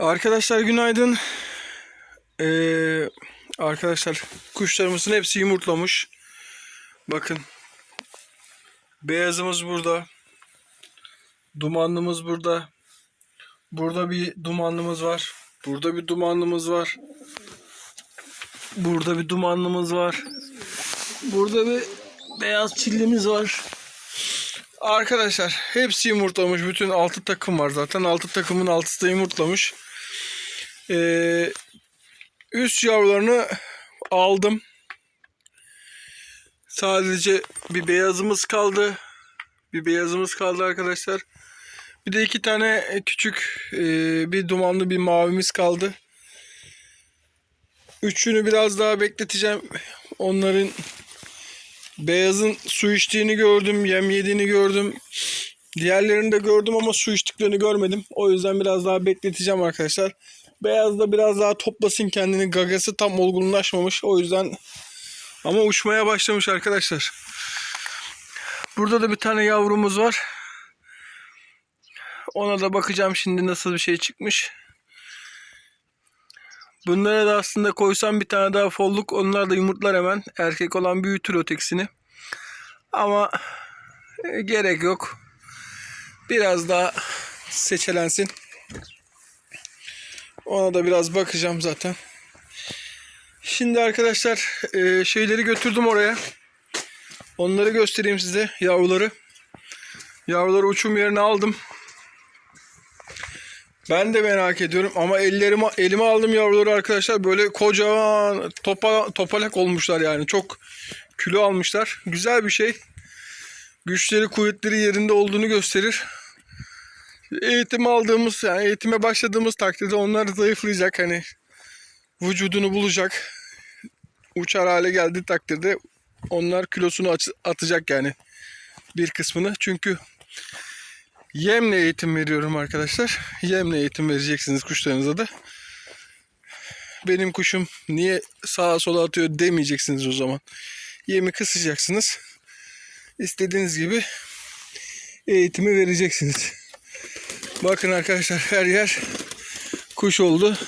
Arkadaşlar günaydın. Ee, arkadaşlar kuşlarımızın hepsi yumurtlamış. Bakın. Beyazımız burada. Dumanlımız burada. Burada bir dumanlımız var. Burada bir dumanlımız var. Burada bir dumanlımız var. Burada bir beyaz çillimiz var. Arkadaşlar hepsi yumurtlamış. Bütün 6 takım var zaten. 6 takımın 6'sı da yumurtlamış. Ee, üst yavrularını aldım. Sadece bir beyazımız kaldı. Bir beyazımız kaldı arkadaşlar. Bir de iki tane küçük e, bir dumanlı bir mavimiz kaldı. Üçünü biraz daha bekleteceğim. Onların beyazın su içtiğini gördüm, yem yediğini gördüm. Diğerlerini de gördüm ama su içtiklerini görmedim. O yüzden biraz daha bekleteceğim arkadaşlar. Beyaz da biraz daha toplasın kendini. Gagası tam olgunlaşmamış. O yüzden ama uçmaya başlamış arkadaşlar. Burada da bir tane yavrumuz var. Ona da bakacağım şimdi nasıl bir şey çıkmış. Bunlara da aslında koysam bir tane daha folluk onlar da yumurtlar hemen. Erkek olan büyütür ötekisini. Ama e, gerek yok. Biraz daha seçelensin. Ona da biraz bakacağım zaten. Şimdi arkadaşlar e, şeyleri götürdüm oraya. Onları göstereyim size yavruları. Yavruları uçum yerine aldım. Ben de merak ediyorum ama ellerime elime aldım yavruları arkadaşlar böyle kocaman topa, topalak olmuşlar yani çok kilo almışlar. Güzel bir şey. Güçleri kuvvetleri yerinde olduğunu gösterir. Eğitim aldığımız yani eğitime başladığımız takdirde onlar zayıflayacak hani vücudunu bulacak. Uçar hale geldiği takdirde onlar kilosunu atacak yani bir kısmını. Çünkü Yemle eğitim veriyorum arkadaşlar. Yemle eğitim vereceksiniz kuşlarınıza da. Benim kuşum niye sağa sola atıyor demeyeceksiniz o zaman. Yemi kısacaksınız. İstediğiniz gibi eğitimi vereceksiniz. Bakın arkadaşlar her yer kuş oldu.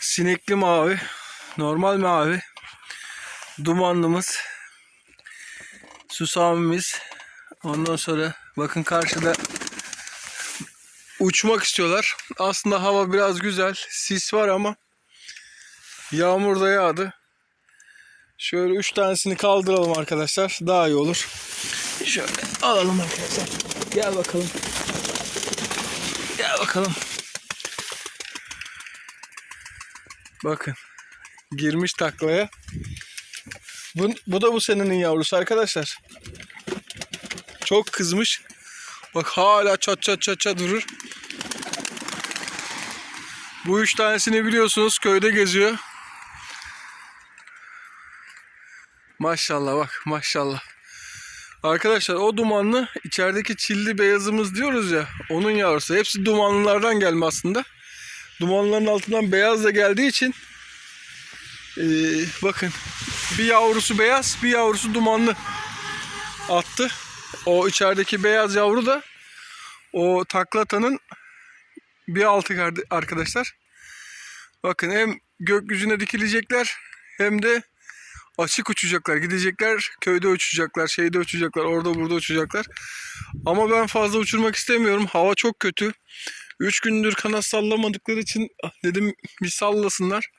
Sinekli mavi, normal mavi, dumanlımız, susamimiz, Ondan sonra bakın karşıda uçmak istiyorlar. Aslında hava biraz güzel. Sis var ama yağmur da yağdı. Şöyle üç tanesini kaldıralım arkadaşlar. Daha iyi olur. Şöyle alalım arkadaşlar. Gel bakalım. Bakalım. Bakın. Girmiş taklaya. Bu, bu da bu senenin yavrusu arkadaşlar. Çok kızmış. Bak hala çat çat çat çat durur. Bu üç tanesini biliyorsunuz köyde geziyor. Maşallah bak maşallah. Arkadaşlar o dumanlı içerideki çilli beyazımız diyoruz ya onun yavrusu. Hepsi dumanlılardan gelme aslında. Dumanların altından beyaz da geldiği için ee, bakın bir yavrusu beyaz bir yavrusu dumanlı attı. O içerideki beyaz yavru da o taklatanın bir altı arkadaşlar. Bakın hem gökyüzüne dikilecekler hem de açık uçacaklar. Gidecekler köyde uçacaklar, şeyde uçacaklar, orada burada uçacaklar. Ama ben fazla uçurmak istemiyorum. Hava çok kötü. 3 gündür kanat sallamadıkları için ah, dedim bir sallasınlar.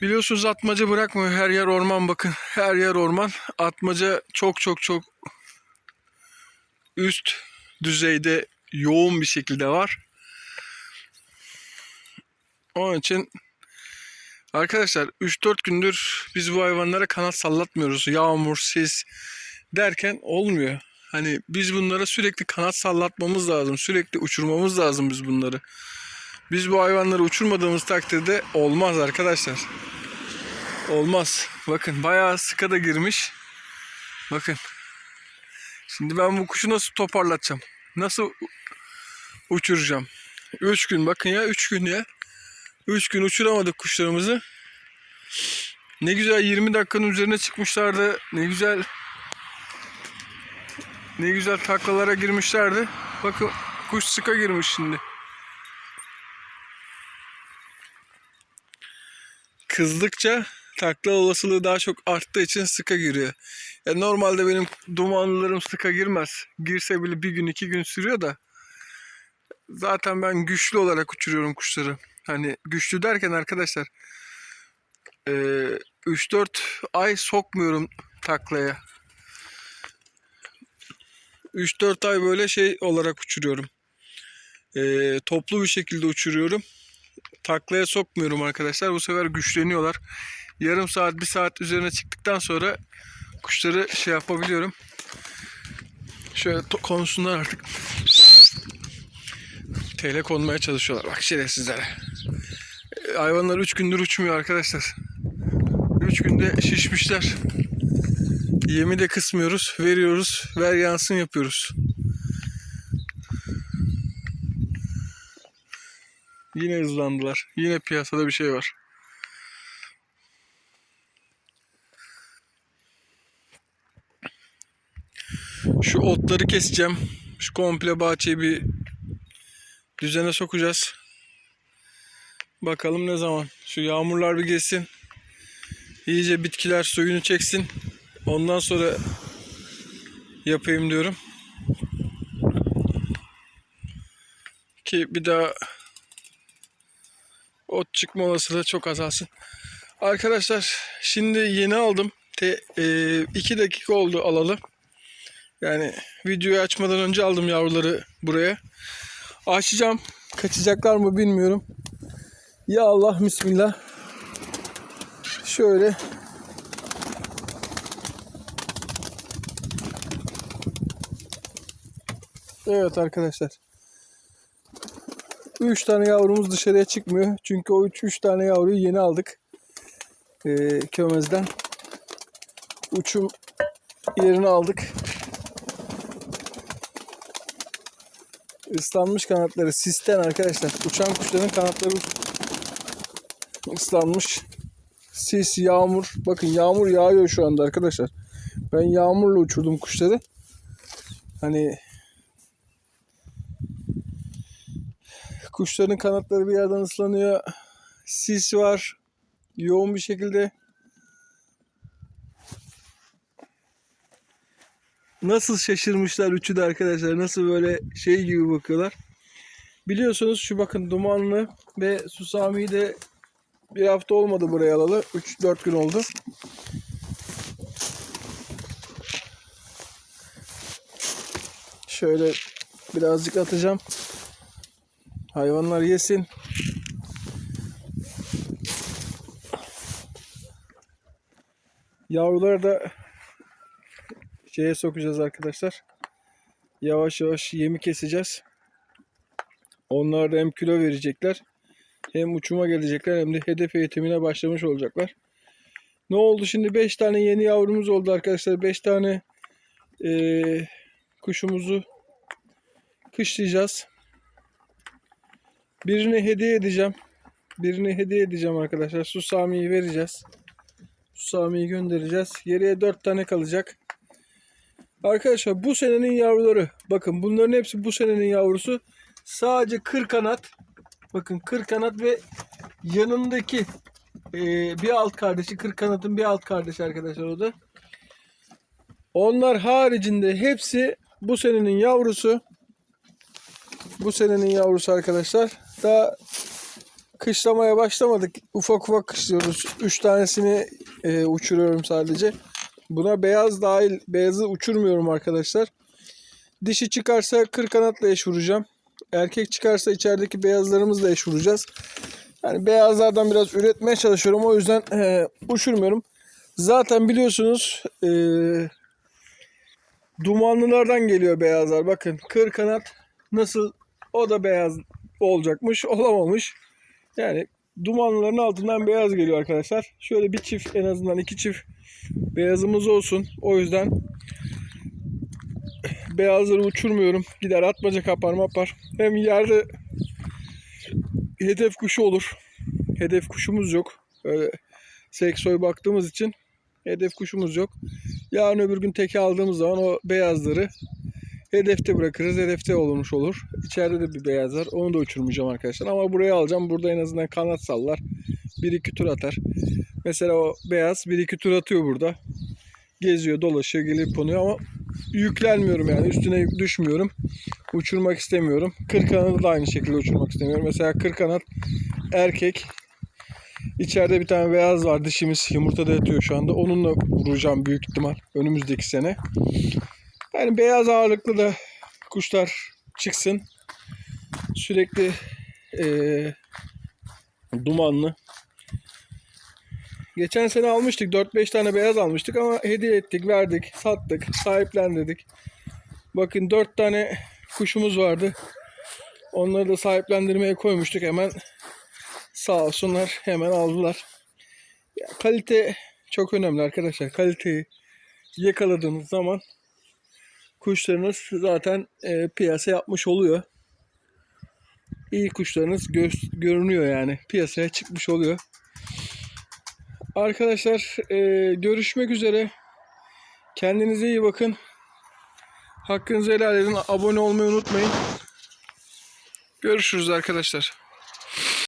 Biliyorsunuz atmaca bırakmıyor. Her yer orman bakın. Her yer orman. Atmaca çok çok çok üst düzeyde yoğun bir şekilde var. Onun için arkadaşlar 3-4 gündür biz bu hayvanlara kanat sallatmıyoruz. Yağmur, sis derken olmuyor. Hani biz bunlara sürekli kanat sallatmamız lazım. Sürekli uçurmamız lazım biz bunları. Biz bu hayvanları uçurmadığımız takdirde olmaz arkadaşlar. Olmaz. Bakın bayağı sıka da girmiş. Bakın. Şimdi ben bu kuşu nasıl toparlatacağım? Nasıl uçuracağım? 3 gün bakın ya 3 gün ya. 3 gün uçuramadık kuşlarımızı. Ne güzel 20 dakikanın üzerine çıkmışlardı. Ne güzel ne güzel taklalara girmişlerdi. Bakın kuş sıka girmiş şimdi. Kızdıkça takla olasılığı daha çok arttığı için sıka giriyor. Yani normalde benim dumanlılarım sıka girmez. Girse bile bir gün iki gün sürüyor da. Zaten ben güçlü olarak uçuruyorum kuşları. Hani güçlü derken arkadaşlar eee, 3-4 ay sokmuyorum taklaya. 3-4 ay böyle şey olarak uçuruyorum. Eee, toplu bir şekilde uçuruyorum. Taklaya sokmuyorum arkadaşlar. Bu sefer güçleniyorlar. Yarım saat, bir saat üzerine çıktıktan sonra kuşları şey yapabiliyorum. Şöyle konsunlar artık. Tele konmaya çalışıyorlar. Bak şerefsizlere. Hayvanlar 3 gündür uçmuyor arkadaşlar. 3 günde şişmişler. Yemi de kısmıyoruz. Veriyoruz. Ver yansın yapıyoruz. Yine hızlandılar. Yine piyasada bir şey var. Şu otları keseceğim. Şu komple bahçeyi bir düzene sokacağız. Bakalım ne zaman. Şu yağmurlar bir geçsin. İyice bitkiler suyunu çeksin. Ondan sonra yapayım diyorum. Ki bir daha ot çıkma olasılığı çok azalsın. Arkadaşlar şimdi yeni aldım. Te, e, iki dakika oldu alalı. Yani videoyu açmadan önce aldım yavruları buraya. Açacağım. Kaçacaklar mı bilmiyorum. Ya Allah bismillah. Şöyle. Evet arkadaşlar. 3 tane yavrumuz dışarıya çıkmıyor. Çünkü o 3 3 tane yavruyu yeni aldık. Ee, kömezden. Uçum yerini aldık. Islanmış kanatları sisten arkadaşlar. Uçan kuşların kanatları ıslanmış. Sis, yağmur. Bakın yağmur yağıyor şu anda arkadaşlar. Ben yağmurla uçurdum kuşları. Hani kuşların kanatları bir yerden ıslanıyor. Sis var. Yoğun bir şekilde. Nasıl şaşırmışlar üçü de arkadaşlar. Nasıl böyle şey gibi bakıyorlar. Biliyorsunuz şu bakın dumanlı ve susamiyi de bir hafta olmadı buraya alalı. 3-4 gün oldu. Şöyle birazcık atacağım. Hayvanlar yesin. Yavruları da şeye sokacağız arkadaşlar. Yavaş yavaş yemi keseceğiz. Onlar da hem kilo verecekler hem uçuma gelecekler hem de hedef eğitimine başlamış olacaklar. Ne oldu şimdi 5 tane yeni yavrumuz oldu arkadaşlar. 5 tane eee, kuşumuzu kışlayacağız. Birini hediye edeceğim. Birini hediye edeceğim arkadaşlar. Susami'yi vereceğiz. Susami'yi göndereceğiz. Geriye 4 tane kalacak. Arkadaşlar bu senenin yavruları. Bakın bunların hepsi bu senenin yavrusu. Sadece kır kanat. Bakın kır kanat ve yanındaki eee, bir alt kardeşi kır kanatın bir alt kardeşi arkadaşlar o da. Onlar haricinde hepsi bu senenin yavrusu. Bu senenin yavrusu arkadaşlar. Daha kışlamaya başlamadık. Ufak ufak kışlıyoruz. 3 tanesini e, uçuruyorum sadece. Buna beyaz dahil. Beyazı uçurmuyorum arkadaşlar. Dişi çıkarsa kır kanatla eş vuracağım. Erkek çıkarsa içerideki beyazlarımızla eş vuracağız. Yani beyazlardan biraz üretmeye çalışıyorum. O yüzden e, uçurmuyorum. Zaten biliyorsunuz e, dumanlılardan geliyor beyazlar. Bakın kır kanat nasıl o da beyaz olacakmış. Olamamış. Yani dumanların altından beyaz geliyor arkadaşlar. Şöyle bir çift en azından iki çift beyazımız olsun. O yüzden beyazları uçurmuyorum. Gider atmaca kapar mapar. Hem yerde hedef kuşu olur. Hedef kuşumuz yok. Öyle seksoy baktığımız için hedef kuşumuz yok. Yarın öbür gün teke aldığımız zaman o beyazları hedefte bırakırız. Hedefte olmuş olur. İçeride de bir beyaz var. Onu da uçurmayacağım arkadaşlar. Ama buraya alacağım. Burada en azından kanat sallar. Bir iki tur atar. Mesela o beyaz bir iki tur atıyor burada. Geziyor, dolaşıyor, gelip konuyor ama yüklenmiyorum yani. Üstüne düşmüyorum. Uçurmak istemiyorum. Kır kanadı da aynı şekilde uçurmak istemiyorum. Mesela kır kanat erkek. İçeride bir tane beyaz var. Dişimiz yumurtada yatıyor şu anda. Onunla vuracağım büyük ihtimal önümüzdeki sene. Yani beyaz ağırlıklı da kuşlar çıksın. Sürekli eee, dumanlı. Geçen sene almıştık. 4-5 tane beyaz almıştık ama hediye ettik, verdik, sattık, sahiplendirdik. Bakın 4 tane kuşumuz vardı. Onları da sahiplendirmeye koymuştuk hemen. Sağ olsunlar hemen aldılar. Ya, kalite çok önemli arkadaşlar. Kaliteyi yakaladığınız zaman kuşlarınız zaten e, piyasa yapmış oluyor. İyi kuşlarınız gö- görünüyor yani. Piyasaya çıkmış oluyor. Arkadaşlar e, görüşmek üzere. Kendinize iyi bakın. Hakkınızı helal edin. Abone olmayı unutmayın. Görüşürüz arkadaşlar.